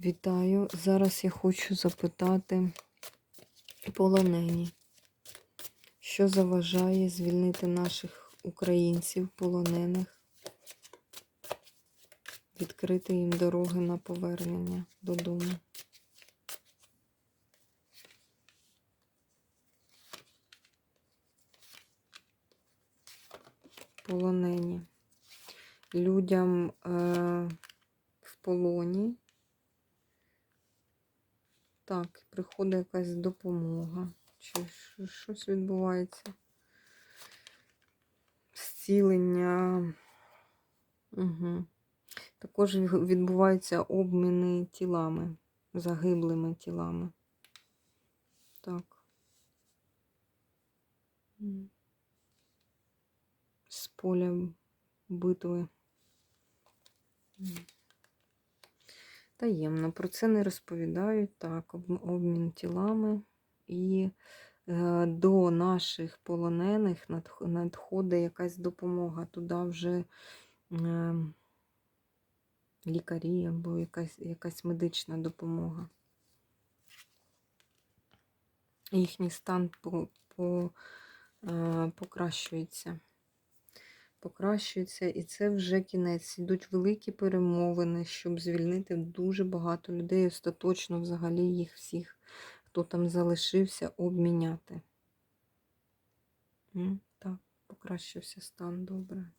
Вітаю. Зараз я хочу запитати полонені, що заважає звільнити наших українців полонених, відкрити їм дороги на повернення додому. Полонені. Людям е, в полоні. Так, приходить якась допомога. Чи щось відбувається? Зцілення. Угу. Також відбуваються обміни тілами, загиблими тілами. Так. З поля битви. Таємно. Про це не розповідають. Так, обмін тілами. І е, до наших полонених надходить якась допомога. Туди вже е, лікарі або якась, якась медична допомога. Їхній стан по, по, е, покращується. Покращується, і це вже кінець. Йдуть великі перемовини, щоб звільнити дуже багато людей, остаточно взагалі їх всіх, хто там залишився, обміняти. Так, покращився стан добре.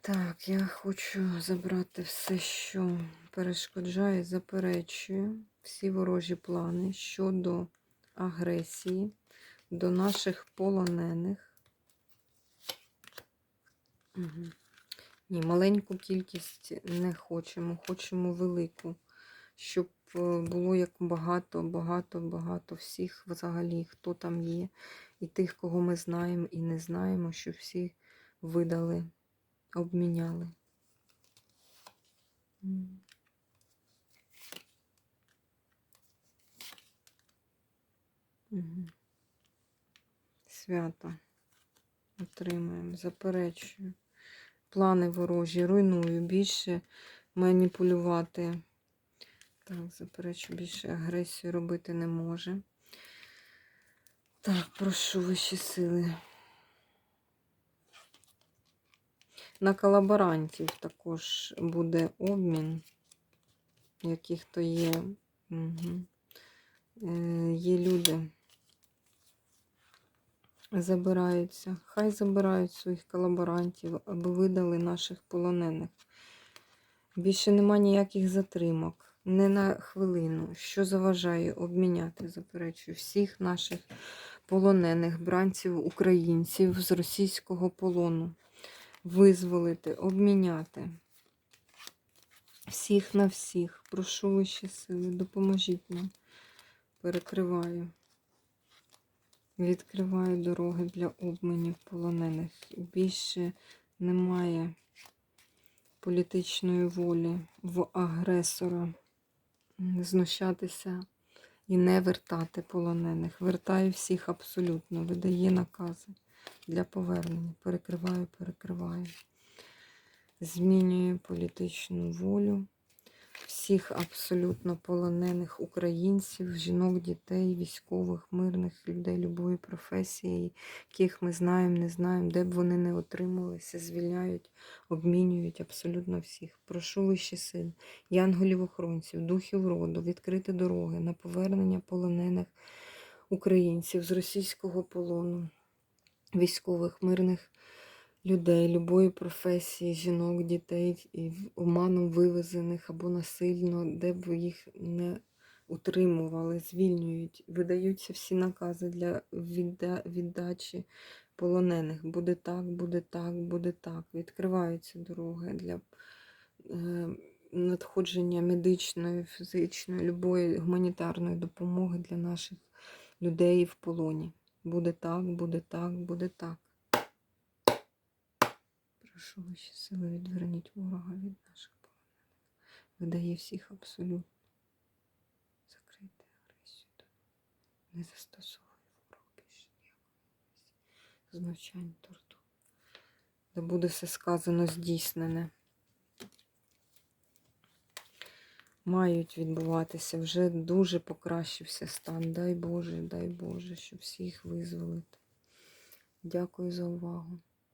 Так, я хочу забрати все, що перешкоджає, заперечує всі ворожі плани щодо агресії до наших полонених. Угу. Ні, маленьку кількість не хочемо, хочемо велику, щоб е, було як багато, багато, багато всіх взагалі, хто там є, і тих, кого ми знаємо і не знаємо, щоб всі видали, обміняли. Свято. Отримаємо, заперечую. Плани ворожі, руйную, більше маніпулювати. Так, заперечую, більше агресію робити не може. Так, прошу вищі сили. На колаборантів також буде обмін, яких то є. Угу. Е, є люди. Забираються. Хай забирають своїх колаборантів, аби видали наших полонених. Більше нема ніяких затримок. Не на хвилину. Що заважає обміняти, заперечую, всіх наших полонених бранців українців з російського полону. Визволити, обміняти. Всіх на всіх. Прошу вищі сили, допоможіть нам. Перекриваю. Відкриваю дороги для обмінів полонених. Більше немає політичної волі в агресора знущатися і не вертати полонених. Вертаю всіх абсолютно, видає накази для повернення. Перекриваю, перекриваю. Змінюю політичну волю всіх абсолютно полонених українців, жінок, дітей, військових, мирних людей любої професії, яких ми знаємо, не знаємо, де б вони не отрималися, звільняють, обмінюють абсолютно всіх. Прошу вищі сил, янголів-охоронців, духів роду, відкрити дороги на повернення полонених українців з російського полону, військових, мирних людей любої професії, жінок, дітей, і оманом вивезених або насильно, де б їх не утримували, звільнюють, видаються всі накази для відда- віддачі полонених. Буде так, буде так, буде так. Відкриваються дороги для е, надходження медичної, фізичної, любої гуманітарної допомоги для наших людей в полоні. Буде так, буде так, буде так. Прошу ваші сили, відверніть ворога від наших полонених. Видає всіх абсолютно. Закрийте агресію. Не застосовуй ворог більше ніякої знущань, тортур. Де буде все сказано здійснене. мають відбуватися. Вже дуже покращився стан. Дай Боже, дай Боже, щоб всіх визволити. Дякую за увагу.